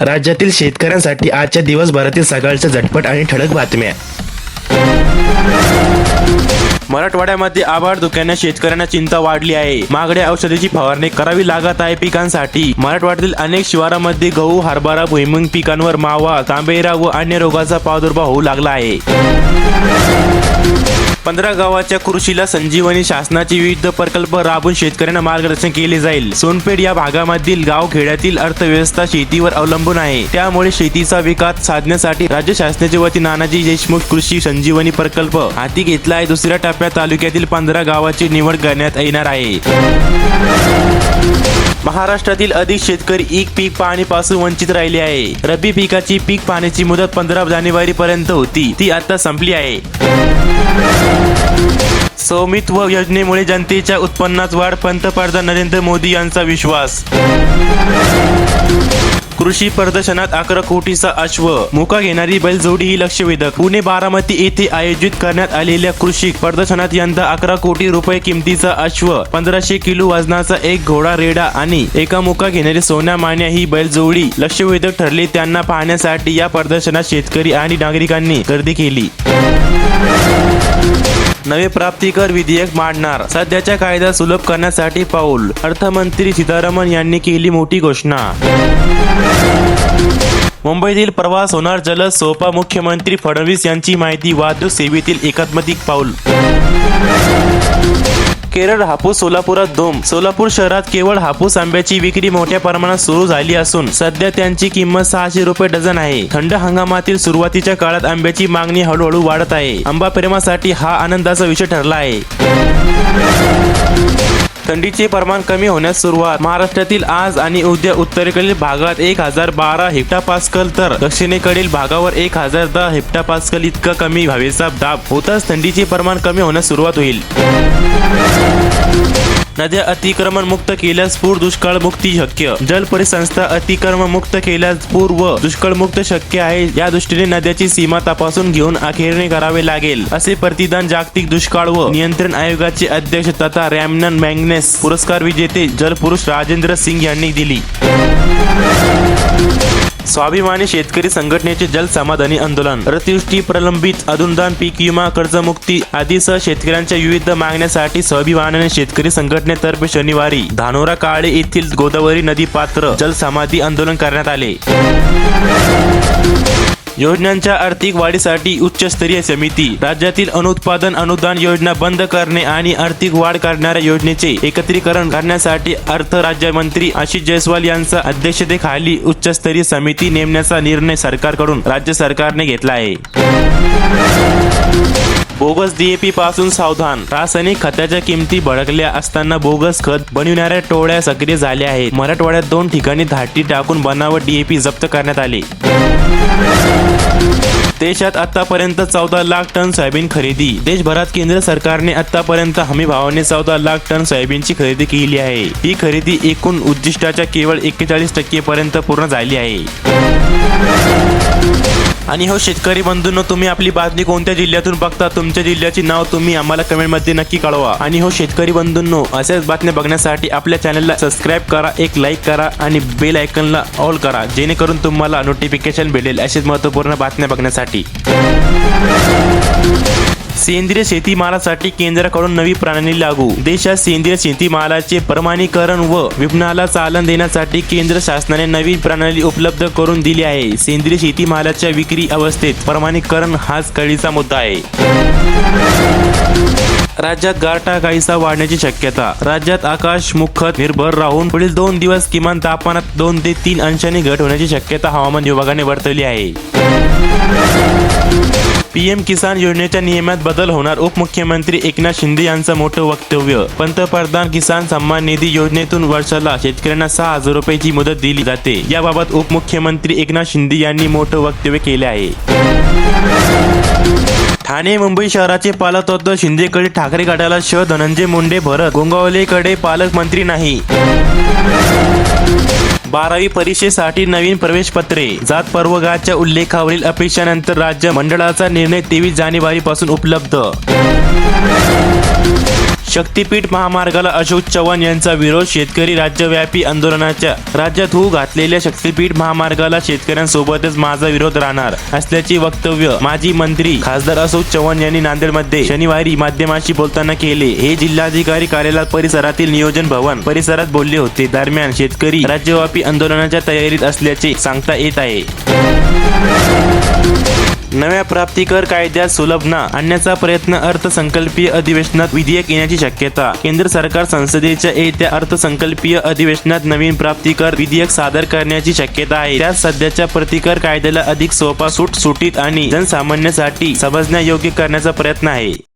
राज्यातील शेतकऱ्यांसाठी आजच्या दिवसभरातील सकाळच्या झटपट आणि ठळक बातम्या. मराठवाड्यामध्ये आभाळ धुक्याने शेतकऱ्यांना चिंता वाढली आहे. महागड्या औषधाची फवारणी करावी लागत आहे पिकांसाठी. मराठवाड्यातील अनेक शिवारामध्ये गहू हरभरा भुईमुंग पिकांवर मावा तांबेरा व अन्य रोगाचा प्रादुर्भाव होऊ लागला आहे. पंधरा गावाच्या कृषीला संजीवनी शासनाचे विविध प्रकल्प राबवून शेतकऱ्यांना मार्गदर्शन केले जाईल. सोनपेठ या भागामधील गाव खेड्यातील अर्थव्यवस्था शेतीवर अवलंबून आहे. त्यामुळे शेतीचा विकास साधण्यासाठी राज्य शासनाच्या वतीने नानाजी देशमुख कृषी संजीवनी प्रकल्प हाती घेतला आहे दुसऱ्या टप्प्यात तालुक्यातील पंधरा गावाची निवड करण्यात येणार आहे. महाराष्ट्रातील अधिक शेतकरी एक पीक पाहणीपासून वंचित राहिले आहे. रब्बी पिकाची पीक पाहण्याची मुदत पंधरा जानेवारी पर्यंत होती. ती आता संपली आहे. स्वामित्व योजनेमुळे जनतेच्या उत्पन्नात वाढ. पंतप्रधान नरेंद्र मोदी यांचा विश्वास कृषी प्रदर्शनात अकरा कोटीचा अश्व. मुका घेणारी बैलजोडी ही लक्षवेधक. पुणे बारामती येथे आयोजित करण्यात आलेल्या कृषी प्रदर्शनात यंदा अकरा कोटी रुपये किमतीचा अश्व पंधराशे किलो वजनाचा एक घोडा रेडा आणि एका मुका घेणारी सोन्या मान्या ही बैलजोडी लक्षवेधक ठरली. त्यांना पाहण्यासाठी या प्रदर्शनात शेतकरी आणि नागरिकांनी गर्दी केली. नवे प्राप्तिकर विधेयक मांडणार. सध्याच्या कायदा सुलभ करण्यासाठी पाऊल अर्थमंत्री सीतारामन यांनी केली मोठी घोषणा. मुंबईतील प्रवास होणार जलद सोपा मुख्यमंत्री फडणवीस यांची माहिती वाहतूक सेवेतील एकात्मिक पाऊल. केरळ हापूस सोलापुरात धूम सोलापूर शहरात केवळ हापूस आंब्याची विक्री मोठ्या प्रमाणात सुरू झाली असून सध्या त्यांची किंमत सहाशे रुपये डझन आहे. थंड हंगामातील सुरुवातीच्या काळात आंब्याची मागणी हळूहळू वाढत आहे. आंबा प्रेमासाठी हा आनंदाचा विषय ठरला आहे. थंडीचे प्रमाण कमी होण्यास सुरुवात. महाराष्ट्रातील आज आणि उद्या उत्तरेकडील भागात एक हजार बारा हेक्टापास्कल तर दक्षिणेकडील भागावर एक हजार दहा हेक्टापास्कल इतका कमी हवेचा दाब. होताच थंडीचे प्रमाण कमी होण्यास सुरुवात होईल. नद्या अतिक्रमण मुक्त केल्यास पूर दुष्काळ मुक्ती शक्य. जल परिसंस्था अतिक्रमण मुक्त केल्यास पूर व दुष्काळ मुक्त शक्य आहे. या दृष्टीने नद्याची सीमा तपासून घेऊन अखेरणे करावे लागेल. असे प्रतिदान जागतिक दुष्काळ व नियंत्रण आयोगाचे अध्यक्ष तथा रॅमनन मॅग्नेस पुरस्कार विजेते जलपुरुष राजेंद्र सिंग यांनी दिली. स्वाभिमानी शेतकरी संघटनेचे जल समाधानी आंदोलन. अतिवृष्टी प्रलंबित अनुदान पीक विमा कर्जमुक्ती आदीसह शेतकऱ्यांच्या विविध मागण्यासाठी स्वाभिमानाने शेतकरी संघटनेतर्फे शनिवारी धानोरा काळे येथील गोदावरी नदी पात्र जल समाधी आंदोलन करण्यात आले. योजनांच्या आर्थिक वाढीसाठी उच्चस्तरीय समिती. राज्यातील अनुत्पादन अनुदान योजना बंद करणे आणि आर्थिक वाढ करणाऱ्या योजनेचे एकत्रीकरण करण्यासाठी अर्थ राज्यमंत्री आशिष जयस्वाल यांच्या अध्यक्षतेखाली उच्चस्तरीय समिती नेमण्याचा निर्णय सरकारकडून राज्य सरकारने घेतला आहे. बोगस डीएपी पासून सावधान. रासायनिक खताच्या किमती भडकल्या असताना बोगस खत बनविणाऱ्या टोळ्या सक्रिय झाल्या आहेत. मराठवाड्यात दोन ठिकाणी धाटी टाकून बनावट डीएपी जप्त करण्यात आले. देशात आतापर्यंत चौदा लाख टन सोयाबीन खरेदी. देशभरात केंद्र सरकारने आतापर्यंत हमी भावाने चौदा लाख टन सोयाबीनची खरेदी केली आहे. ही खरेदी एकूण उद्दिष्टाच्या केवळ एक्केचाळीस टक्के पर्यंत पूर्ण झाली आहे. आणि हो शेतकरी बंधूंनो तुम्ही आपली बातमी कोणत्या जिल्ह्यातून बघता तुमच्या जिल्ह्याचे नाव तुम्ही आम्हाला कमेंटमध्ये नक्की कळवा. आणि हो शेतकरी बंधूंनो अशाच बातम्या बघण्यासाठी आपल्या चॅनलला सबस्क्राईब करा एक लाईक करा आणि बेल आयकनला ऑल करा जेणेकरून तुम्हाला नोटिफिकेशन भेटेल अशीच महत्त्वपूर्ण बातम्या बघण्यासाठी. सेंद्रिय शेतीमालासाठी केंद्राकडून नवी प्रणाली लागू. देशात सेंद्रिय शेतीमालाचे प्रमाणीकरण व विपणाला चालन देण्यासाठी केंद्र शासनाने नवी प्रणाली उपलब्ध करून दिली आहे. सेंद्रिय शेतीमालाच्या विक्री अवस्थेत प्रमाणीकरण हाच कळीचा मुद्दा आहे. राज्यात गारठा काहीसा वाढण्याची शक्यता. राज्यात आकाश मुखत निर्भर राहून पुढील दोन दिवस किमान तापमानात दोन ते तीन अंशांनी घट होण्याची शक्यता हवामान विभागाने वर्तवली आहे. पीएम किसान योजनेच्या नियमात बदल होणार उपमुख्यमंत्री एकनाथ शिंदे यांचं मोठं वक्तव्य. पंतप्रधान किसान सन्मान निधी योजनेतून वर्षाला शेतकऱ्यांना सहा हजार रुपयाची मुदत दिली जाते. याबाबत उपमुख्यमंत्री एकनाथ शिंदे यांनी मोठं वक्तव्य केले आहे. ठाणे मुंबई शहराचे पालकत्व शिंदेकडे ठाकरे गटाला श. धनंजय मुंडे भरत गोंगावलेकडे पालकमंत्री नाही. बारावी परीक्षेसाठी नवीन प्रवेश पत्रे जात पर्वगाच्या उल्लेखावरील अपेक्षानंतर राज्य मंडळाचा निर्णय तेवीस जानेवारी पासून उपलब्ध. शक्तीपीठ महामार्गाला अशोक चव्हाण यांचा विरोध. शेतकरी राज्यव्यापी आंदोलनाच्या राज्यात होऊ घातलेल्या शक्तीपीठ महामार्गाला शेतकऱ्यांसोबतच माझा विरोध राहणार असल्याचे वक्तव्य माजी मंत्री खासदार अशोक चव्हाण यांनी नांदेडमध्ये शनिवारी माध्यमाशी बोलताना केले. हे जिल्हाधिकारी कार्यालय परिसरातील नियोजन भवन परिसरात बोलले होते. दरम्यान शेतकरी राज्यव्यापी आंदोलनाच्या तयारीत असल्याचे सांगता येत आहे. नव्या प्राप्तिकर कायद्यात सुलभना आणण्याचा प्रयत्न अर्थसंकल्पीय अधिवेशनात विधेयक येण्याची शक्यता. केंद्र सरकार संसदेच्या येत्या अर्थसंकल्पीय अधिवेशनात नवीन प्राप्तिकर विधेयक सादर करण्याची शक्यता आहे. त्यात सध्याच्या प्रतिकर कायद्याला अधिक सोपा सुटसुटीत आणि जनसामान्यासाठी समजण्यायोग्य करण्याचा प्रयत्न आहे.